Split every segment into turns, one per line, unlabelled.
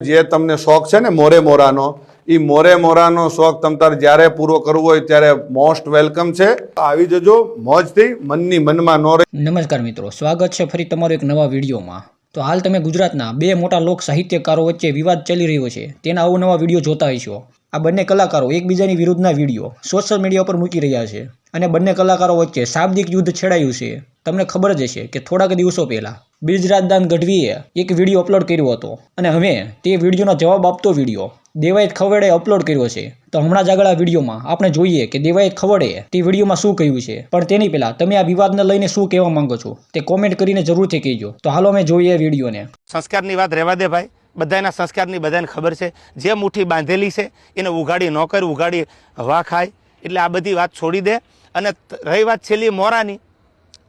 જે તમને શોખ છે ને મોરે મોરાનો એ મોરે મોરાનો શોખ તમ તારે જ્યારે પૂરો કરવો હોય ત્યારે મોસ્ટ વેલકમ છે. આવી જજો મોજથી, મનની મનમાં નો
નમસ્કાર મિત્રો, સ્વાગત છે ફરી તમારો એક નવા વિડીયોમાં. તો હાલ તમે ગુજરાતના બે મોટા લોક સાહિત્યકારો વચ્ચે વિવાદ ચાલી રહ્યો છે. તેના અવનવા વીડિયો જોતા હશો. આ બંને કલાકારો એકબીજાની વિરુદ્ધના વીડિયો સોશિયલ મીડિયા પર મૂકી રહ્યા છે. અને બંને કલાકારો વચ્ચે શાબ્દિક યુદ્ધ છેડાયું છે. તમને ખબર જ હશે કે થોડાક દિવસો પહેલા બિરજરાજદાન ગઢવીએ એક વીડિયો અપલોડ કર્યો હતો. અને હવે તે વિડીયોનો જવાબ આપતો વીડિયો. દેવાયત ખવડે અપલોડ કર્યો છે. તો હમણાં જ આગળ આ વિડીયોમાં આપણે જોઈએ કે દેવાયત ખવડે તે વિડીયોમાં શું કહ્યું છે. પણ તેની પહેલા તમે આ વિવાદને લઈને શું કહેવા માંગો છો? તે કોમેન્ટ કરીને જરૂરથી કહેજો. તો હાલો અમે જોઈએ વિડીયોને.
સંસ્કારની વાત રહેવા દે ભાઈ. બધાના સંસ્કારની બધાને ખબર છે. જે મુઠ્ઠી બાંધેલી છે, એને ઉઘાડી ન કર, ઉઘાડી હવા ખાય. એટલે આ બધી વાત છોડી દે. અને રહી વાત છેલ્લી મોરાની.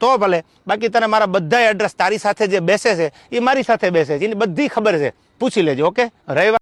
તો ભલે. બાકી તને મારા બધા એડ્રેસ તારી સાથે જે બેસે છે એ મારી સાથે બેસે છે. એની બધી ખબર છે. પૂછી લેજો, ઓકે? રહેવા